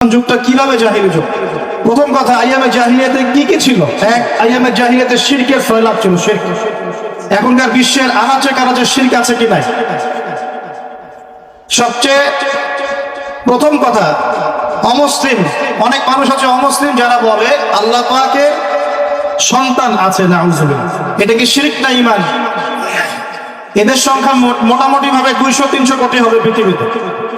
যুগটা কীভাবে জাহিলি যুগ? প্রথম কথা, আইয়ামে জাহিলিয়াতে কি কি ছিল? এক, আইয়ামে জাহিলিয়াতে শিরকের ছিল এখনকার বিশ্বের আছে কি নাই? সবচেয়ে প্রথম কথা, অমুসলিম। অনেক মানুষ আছে অমুসলিম যারা বলে, আল্লাহ পাকে সন্তান আছে না এটা কি শিরিক না ইমান এদের সংখ্যা মোটামুটি ভাবে দুইশো, তিনশো কোটি হবে পৃথিবীতে।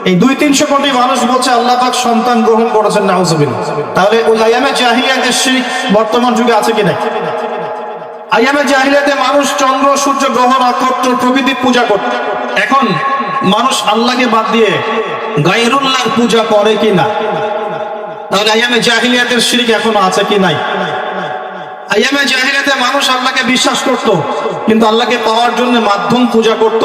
এই দুই তিনশো কোটি মানুষ বলছে আল্লাহ পাক সন্তান গ্রহণ করেছেন নাউজুবিন তাহলে ওই আয়ামে জাহিলিয়াতের শিরিক বর্তমান যুগে আছে কি নাই? আয়ামে জাহিলিয়াতে মানুষ চন্দ্র, সূর্য, গ্রহ, নক্ষত্র প্রকৃতির পূজা করত। এখন মানুষ আল্লাহকে বাদ দিয়ে গাইরুল্লাহর পূজা করে কি না? তাহলে আয়ামে জাহিলিয়াতের শিরিক এখনও আছে কি নাই? আয়ামে জাহিলিয়াতে মানুষ আল্লাহকে বিশ্বাস করত, কিন্তু আল্লাহকে পাওয়ার জন্য মাধ্যম পূজা করত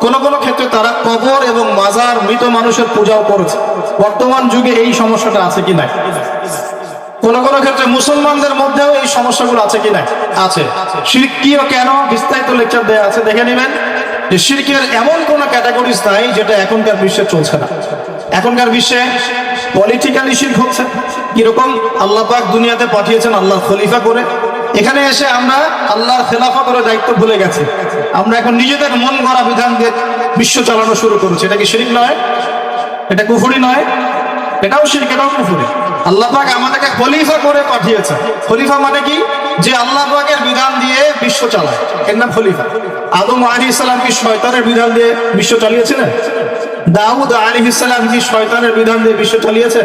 কোন কোন ক্ষেত্রে তারা কবর এবং মাজার, মৃত মানুষের পূজাও করেছে। বর্তমান যুগে এই সমস্যাটা আছে কি নাই? কোন কোন ক্ষেত্রে মুসলমানদের মধ্যেও এই সমস্যাগুলো আছে কি নাই? আছে। শিরক কি ও কেন? বিস্তারিত লেকচার দেওয়া আছে, দেখে নেবেন। যে শিরকের এমন কোন ক্যাটাগরিজ নাই যেটা এখনকার বিশ্বে চলছে না। এখনকার বিশ্বে পলিটিক্যালি শিরক হচ্ছে। কীরকম? আল্লাহ পাক দুনিয়াতে পাঠিয়েছেন আল্লাহ খলিফা করে। এখানে এসে আমরা আল্লাহর খেলাফা দায়িত্ব ভুলে গেছি। আমরা এখন নিজেদের মন গড়া বিধান দিয়ে বিশ্ব চালানো শুরু করেছি। এটা কি শিরিক নয়? এটা কুফুরি নয়? এটাও শিরক, এটাও কুফুরি। আল্লাহ পাক আমাদেরকে খলিফা করে পাঠিয়েছে। খলিফা মানে কি? যে আল্লাহ পাকের বিধান দিয়ে বিশ্ব চালায়। এর নাম খলিফা। আদম আলী ইসলাম কি শয়তানের বিধান দিয়ে বিশ্ব চালিয়েছিলেন? দাউদ আলী ইসলাম কি শয়তানের বিধান দিয়ে বিশ্ব চালিয়েছে?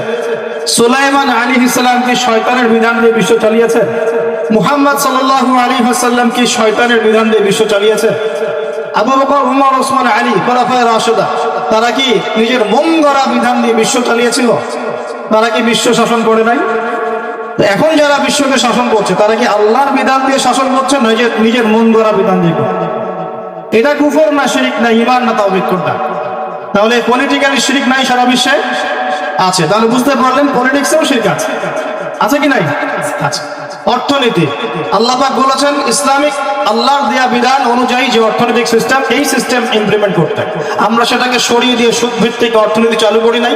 সুলাইমান আলী ইসলাম কি শয়তানের বিধান দিয়ে বিশ্ব চালিয়েছে? মুহাম্মদ সাল্লাল্লাহু আলী হাসাল্লাম কি শয়তানের বিধান দিয়ে বিশ্ব চালিয়েছে? তারা কি নিজের মন গড়া বিধান দিয়ে বিশ্ব চালিয়েছিল? তারা কি বিশ্ব শাসন করে নাই? এখন যারা বিশ্বকে শাসন করছে, তারা কি আল্লাহর বিধান দিয়ে শাসন করছে, না যে নিজের মন গড়া বিধান দিয়ে এটা কুফর না শিরিক না ইমান না তাওবিক কোনটা তাহলে পলিটিক্যালি শিরিক নাই সারা বিশ্বে? আছে। তাহলে বুঝতে পারলেন পলিটিক্সেও শিরিক আছে। আছে কি নাই? আছে। অর্থনীতি। আল্লাহ পাক বলেছেন, ইসলামিক আল্লাহর দেয়া বিধান অনুযায়ী যে অর্থনৈতিক সিস্টেম এই সিস্টেম ইমপ্লিমেন্ট করতে আমরা সেটাকে সরিয়ে দিয়ে সুদ ভিত্তিক অর্থনীতি চালু করি নাই,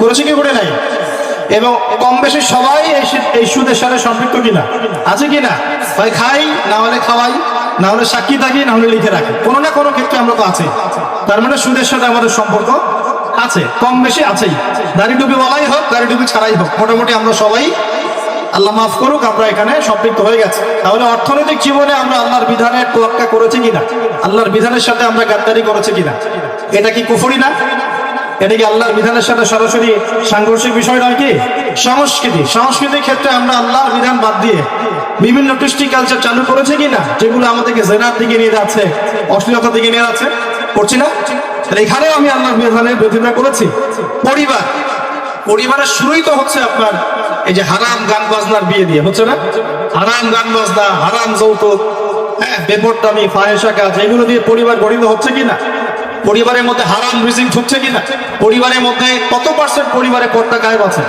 করেছি কি করে নাই? এবং কম বেশি সবাই এই সুদের সাথে সম্পৃক্ত কিনা? আছে কিনা? হয় খাই, না হলে খাওয়াই, না হলে সাক্ষী থাকি, না হলে লিখে রাখি। কোনো না কোনো ক্ষেত্রে আমরা তো আছি তার মানে সুদের সাথে আমাদের সম্পর্ক আছে কম বেশি আছেই। দাড়ি ডুবি বলাই হোক, দাড়ি ডুবি ছাড়াই হোক, মোটামুটি আমরা সবাই আল্লাহ মাফ করুক, আমরা এখানে সম্পৃক্ত হয়ে গেছে। তাহলে অর্থনৈতিক জীবনে আমরা আল্লাহর বিধানের তোয়াক্কা করেছি কিনা? আল্লাহর বিধানের সাথে আমরা গাদ্দারি করেছি কিনা? এটা কি কুফুরি না? এটা কি আল্লাহর বিধানের সাথে সরাসরি সাংঘর্ষিক বিষয় নয় কি? সংস্কৃতি। সংস্কৃতির ক্ষেত্রে আমরা আল্লাহর বিধান বাদ দিয়ে বিভিন্ন কৃষ্টি কালচার চালু করেছে কিনা? যেগুলো আমাদেরকে জেনার দিকে নিয়ে যাচ্ছে, অশ্লীলতার দিকে নিয়ে যাচ্ছে। করছি না? এখানেও আমি আল্লাহর বিধানের বিরোধিতা করেছি। পরিবার। পরিবারের শুরুই তো হচ্ছে আপনার এই যে হারাম গান বাজনার বিয়ে দিয়ে, হচ্ছে না? হারাম গান বাজনা, হারাম যৌতুক হ্যাঁ বেপরদামি ফাহেসা কাজ, এগুলো দিয়ে পরিবার গঠিত হচ্ছে কিনা? পরিবারের মধ্যে হারাম রিজিং ঢুকছে কিনা? পরিবারের মধ্যে কত পার্সেন্ট পরিবারে পর্দা গায়েব আছে?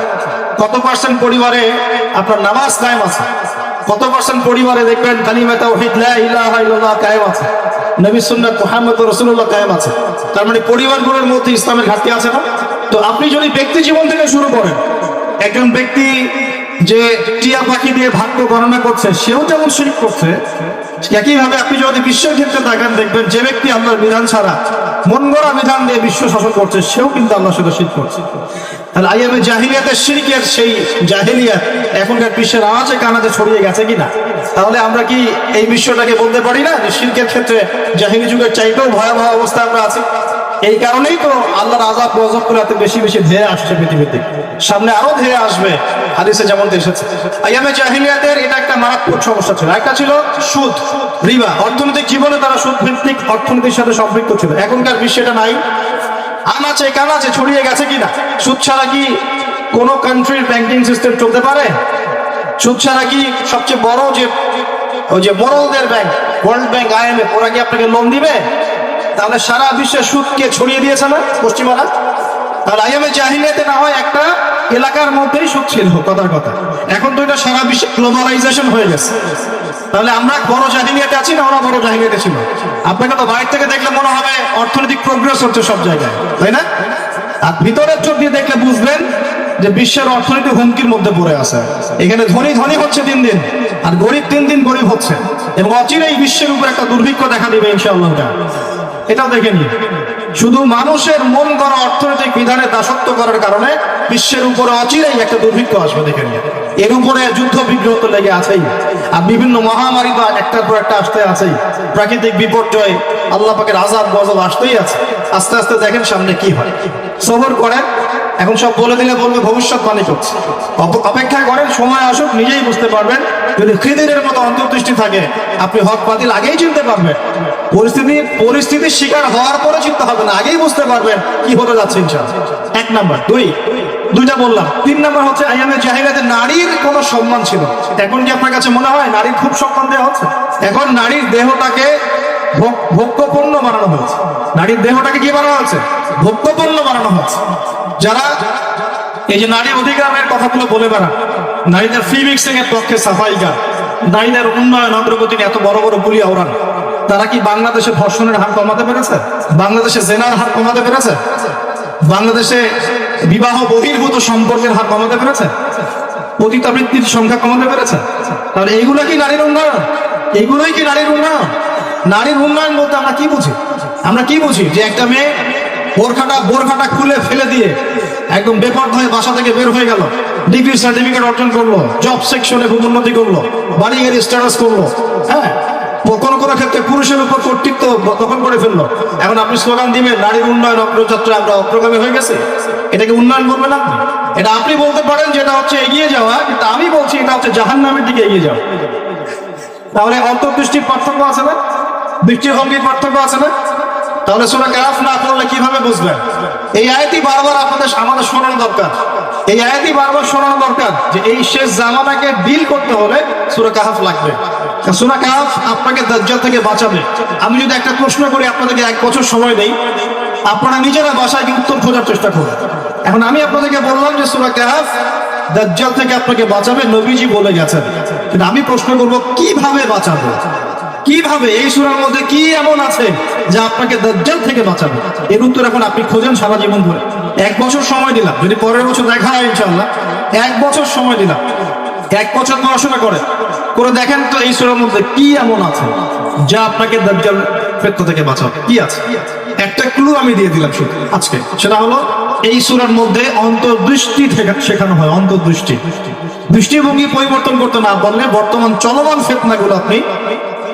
কত পার্সেন্ট পরিবারে আপনার নামাজ কায়েম আছে? কত পার্সেন্ট পরিবারে দেখবেন কালিমা তাওহীদ, লা কায়েম আছে। নবী সুন্নাত মুহাম্মদ রাসূলুল্লাহ কায়েম আছে। তার মানে পরিবারগুলোর মধ্যে ইসলামের ঘাটতি আছে না? তো আপনি যদি ব্যক্তি জীবন থেকে শুরু করেন, একজন ব্যক্তি যে টিয়া পাখি দিয়ে ভাগ্য গণনা করছে, সেও যেমন শিরিক করছে, একইভাবে আপনি যদি বিশ্বের ক্ষেত্রে তাকান, দেখবেন যে ব্যক্তি আল্লাহর বিধান ছাড়া মন গড়া বিধান দিয়ে বিশ্ব শাসন করছে, সেও কিন্তু আল্লাহর সাথে শিরিক করছে। তাহলে আইএমএ জাহিলিয়াতের শিরিকের সেই জাহিলিয়াত এখনকার বিশ্বের আওয়াজে কানাতে ছড়িয়ে গেছে কিনা? তাহলে আমরা কি এই বিশ্বটাকে বলতে পারি না যে শিরকের ক্ষেত্রে জাহিলি যুগের চাইতেও ভয়াবহ অবস্থা আমরা আছি? এই কারণেই তো আল্লাহর আজাব গজব করে এত বেশি বেশি ধেয়ে আসছে পৃথিবীতে। সামনে আরও ধেয়ে আসবে, হাদিসে যেমন এসেছে। আইয়ামে জাহিলিয়াতের এটা একটা মারাত্মক সমস্যা ছিল। একটা ছিল সুদ, রিবা। অর্থনৈতিক জীবনে তারা সুদ ভিত্তিক অর্থনীতির সাথে সম্পৃক্ত ছিল। এখনকার বিশ্বে এটা নাই। আনাচে কানাচে ছড়িয়ে গেছে কিনা? সুদ ছাড়া কি কোনো কান্ট্রির ব্যাংকিং সিস্টেম চলতে পারে? সুদ ছাড়া কি সবচেয়ে বড় যে, ওই যে বড়দের ব্যাংক ওয়ার্ল্ড ব্যাংক আইএমএফ ওরা কি আপনাকে লোন দিবে? তাহলে সারা বিশ্বে সুদকে ছড়িয়ে দিয়েছে না পশ্চিমারা? তাহলে আইএমএ জাহিলিয়াতে না হয় একটা এলাকার মধ্যেই সুদ ছিল, কথার কথা। এখন তো এটা সারা বিশ্বে গ্লোবালাইজেশন হয়ে গেছে। তাহলে আমরা বড় জাহিলিয়াতে আছি না ওরা বড় জাহিলিয়াতে ছিল? আপনাকে তো বাইরে থেকে দেখলে মনে হবে অর্থনৈতিক প্রোগ্রেস হচ্ছে সব জায়গায়। তাই না? আর ভিতরের চোখ দিয়ে দেখলে বুঝবেন যে বিশ্বের অর্থনীতি হুমকির মধ্যে পড়ে আছে। এখানে ধনী ধনী হচ্ছে দিন দিন, আর গরিব দিন দিন গরিব হচ্ছে। এবং অচিরেই বিশ্বের উপর একটা দুর্ভিক্ষ দেখা দিবে ইনশাআল্লাহ এটাও দেখে নিন। শুধু মানুষের মন করা অর্থনৈতিক বিধানে দাসত্ব করার কারণে বিশ্বের উপরে অচিরেই একটা দুর্ভিক্ষ আসবে, দেখে এর উপরে যুদ্ধ বিগ্রহ তো লেগে আছেই। আর বিভিন্ন মহামারী তো একটার পর একটা আসতে আছেই। প্রাকৃতিক বিপর্যয়, আল্লাহ পাকের আজাদ গজব আসতেই আছে। আস্তে আস্তে দেখেন সামনে কি হয়। সবর করেন এখন সব বলে দিলে বলবে ভবিষ্যৎবাণী করছে। অপ- অপেক্ষা করেন, সময় আসুক, নিজেই বুঝতে পারবেন। যদি খিদিরের মতো অন্তর্দৃষ্টি থাকে, আপনি হক বাতিল আগেই চিনতে পারবেন। পরিস্থিতি, পরিস্থিতির শিকার হওয়ার পরে চিন্তা হবে না, আগেই বুঝতে পারবেন কি হতে যাচ্ছে এক নাম্বার। দুই, দুইটা বললাম। তিন নাম্বার হচ্ছে আইয়ামে জাহিরাতে নারীর কোনো সম্মান ছিল এখন কি আপনার কাছে মনে হয়, নারীর খুব সম্মান দেওয়া হচ্ছে? এখন নারীর দেহটাকে ভোগ- ভোগ্যপণ্য বানানো হয়েছে। নারীর দেহটাকে কি বানানো হচ্ছে ভোগ্যপণ্য বানানো হচ্ছে যারা এই যে নারী অধিকারের কথাগুলো বলে বেড়ান নারীদের ফ্রি মিক্সিং এর পক্ষে সাফাই গান, নারীদের উন্নয়ন অগ্রগতি এত বড় বড় বুলি আওড়ান, তারা কি বাংলাদেশে ধর্ষণের হার কমাতে পেরেছে? বাংলাদেশে জেনার হার কমাতে পেরেছে? বাংলাদেশে বিবাহ বহির্ভূত সম্পর্কের হার কমাতে পেরেছে? পতিতাবৃত্তির সংখ্যা কমাতে পেরেছে? তাহলে এইগুলো কি নারীর উন্নয়ন? এইগুলোই কি নারীর উন্নয়ন? নারীর উন্নয়ন বলতে আমরা কি বুঝি? আমরা কি বুঝি যে একটা মেয়ে বোরখাটা বোরখাটা খুলে ফেলে দিয়ে একদম বেপর্দ হয়ে বাসা থেকে বের হয়ে গেল। ডিগ্রি সার্টিফিকেট অর্জন করল জব সেকশনে উন্নতি করল বাড়ি গাড়ি স্ট্যাটাস করল হ্যাঁ? কোনো কোনো ক্ষেত্রে পুরুষের উপর কর্তৃত্ব দখল করে ফেলল। এখন আপনি স্লোগান দিবেন, নারীর উন্নয়ন অগ্রযাত্রা আমরা অগ্রগামী হয়ে গেছে। এটাকে উন্নয়ন বলবেন আপনি? এটা আপনি বলতে পারেন যে এটা হচ্ছে এগিয়ে যাওয়া, কিন্তু আমি বলছি এটা হচ্ছে জাহান নামের দিকে এগিয়ে যাওয়া। তাহলে অন্তর্দৃষ্টির পার্থক্য আছে না? দৃষ্টিভঙ্গির পার্থক্য আছে না? তাহলে সোনা কাফ না পড়লে কীভাবে বুঝবেন এই আয়াতই বারবার আপনাদের আমাদের শোনানো দরকার। এই আয়াতই বারবার শোনানো দরকার যে এই শেষ জামানাকে ডিল করতে হলে সুরা কাহাফ লাগবে। সুরা কাহাফ আপনাকে দাজ্জাল থেকে বাঁচাবে। আমি যদি একটা প্রশ্ন করি, আপনাদেরকে এক বছর সময় দেই। আপনারা নিজেরা বাসায় উত্তর খোঁজার চেষ্টা করুন। এখন আমি আপনাদেরকে বললাম যে সুরা কাহাফ দাজ্জাল থেকে আপনাকে বাঁচাবে, নবীজি বলে গেছেন। কিন্তু আমি প্রশ্ন করব, কীভাবে বাঁচাবে? কীভাবে? এই সুরার মধ্যে কি এমন আছে? যা আপনাকে দাজ্জাল থেকে বাঁচাবে। এর উত্তর এখন আপনি খোঁজেন সারা জীবন ধরে। এক বছর সময় দিলাম। যদি পরের বছর দেখা হয় ইনশাল্লাহ এক বছর সময় দিলাম। এক বছর পড়াশোনা করে করে দেখেন তো এই সুরার মধ্যে কি এমন আছে যা আপনাকে দাজ্জাল ফেতনা থেকে বাঁচাবে। কি আছে? একটা ক্লু আমি দিয়ে দিলাম শুধু আজকে। সেটা হলো, এই সুরার মধ্যে অন্তর্দৃষ্টি থেকে শেখানো হয়, অন্তর্দৃষ্টি। দৃষ্টিভঙ্গি পরিবর্তন করতে না পারলে বর্তমান চলমান ফেতনাগুলো আপনি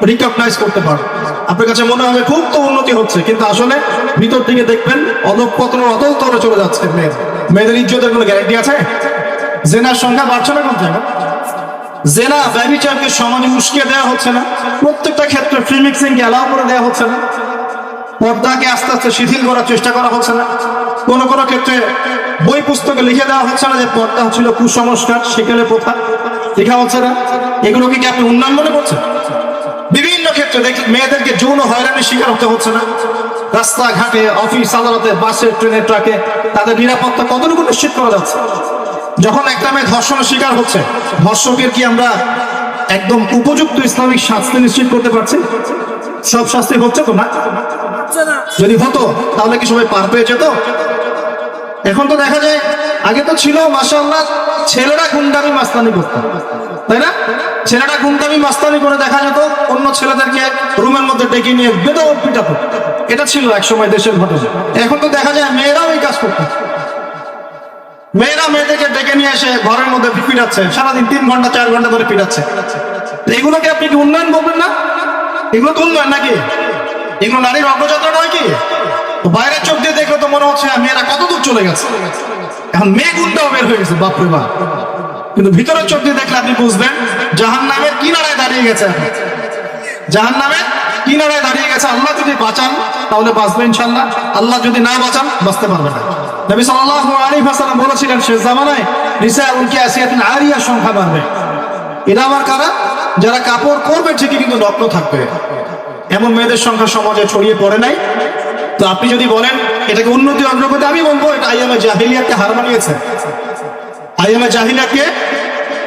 রিকগনাইজ করতে পারবেন আপনার কাছে মনে হবে খুব তো উন্নতি হচ্ছে, কিন্তু আসলে ভিতর থেকে দেখবেন অধঃপতন অতল তলে চলে যাচ্ছে মেয়ের মেয়েদের ইজ্জতের কোনো গ্যারান্টি আছে? জেনার সংখ্যা বাড়ছে না কোন জায়গায়? জেনা ব্যবিচারকে সমানে উস্কিয়ে দেওয়া হচ্ছে না। প্রত্যেকটা ক্ষেত্রে ফ্রি মিক্সিং কে অ্যালাউ করে দেওয়া হচ্ছে না। পর্দাকে আস্তে আস্তে শিথিল করার চেষ্টা করা হচ্ছে না। কোন কোন ক্ষেত্রে বই পুস্তকে লিখে দেওয়া হচ্ছে না যে পর্দা ছিল কুসংস্কার, সেখানে প্রথা লেখা হচ্ছে না। এগুলোকে কি আপনি উন্নয়ন মনে করছেন? ক্ষেত্রে দেখ মেয়েদেরকে যৌন হয়রানির শিকার হতে হচ্ছে না। রাস্তাঘাটে অফিস আদালতে বাসে ট্রেনে ট্রাকে তাদের নিরাপত্তা কতটুকু নিশ্চিত করা যাচ্ছে? যখন একটা মেয়ে ধর্ষণের শিকার হচ্ছে ধর্ষকের কি আমরা একদম উপযুক্ত ইসলামিক শাস্তি নিশ্চিত করতে পারছি? সব শাস্তি হচ্ছে তো না। যদি হতো তাহলে কি সবাই পার পেয়ে যেত? এখন তো দেখা যায় আগে তো ছিল মাসাল্লাহ ছেলেরা গুন্ডামি মাস্তানি করতো। তাই না? ছেলেরা গুন্ডামি মাস্তানি করে দেখা যেত, অন্য ছেলেদেরকে রুমের মধ্যে ডেকে নিয়ে বেদও পিটাতো এটা ছিল এক সময় দেশের ঘটনা। এখন তো দেখা যায় মেয়েরাও এই কাজ করতো। মেয়েরা মেয়েদেরকে ডেকে নিয়ে এসে ঘরের মধ্যে পিটাচ্ছে, সারাদিন তিন ঘণ্টা, চার ঘণ্টা ধরে পিটাচ্ছে। এগুলোকে আপনি কি উন্নয়ন বলবেন না? এগুলো তো উন্নয়ন নাকি? এগুলো নারীর অগ্রযাত্রা নয় কি? বাইরের চোখ দিয়ে দেখলে তো মনে হচ্ছে, মেয়েরা কত দূর চলে গেছে। এখন মেয়ে গুণটাও বের হয়ে গেছে, বাপরে বাপ। কিন্তু ভিতরের চোখ দিয়ে দেখলে আপনি বুঝবেন জাহান নামের কিনারায় দাঁড়িয়ে গেছে। জাহান নামের কিনারায় দাঁড়িয়ে গেছে, আল্লাহ যদি বাঁচান, তাহলে বাঁচবে ইনশাল্লাহ আল্লাহ যদি না বাঁচান, বাঁচতে পারবে না। নবী সাল্লাল্লাহু আলাইহি ওয়াসাল্লাম বলেছিলেন শেষ জামানায়, নিসা উনকি আসিয়াতিন আরিয়ার সংখ্যা বাড়বে। এরা আমার কারা? যারা কাপড় পরবে ঠিকই, কিন্তু নগ্ন থাকবে। এমন মেয়েদের সংখ্যা সমাজে ছড়িয়ে পড়ে নাই। তো আপনি যদি বলেন এটাকে উন্নতি অগ্রগতি আমি বলব, এটা আইএমএ জাহিলিয়াকে হার মানিয়েছে। আইএমএ জাহিলিয়াকে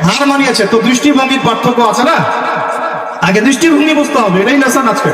হার মানিয়েছে। তো দৃষ্টিভঙ্গির পার্থক্য আছে না? আগে দৃষ্টিভঙ্গি বুঝতে হবে, এটাই নেশান আজকে।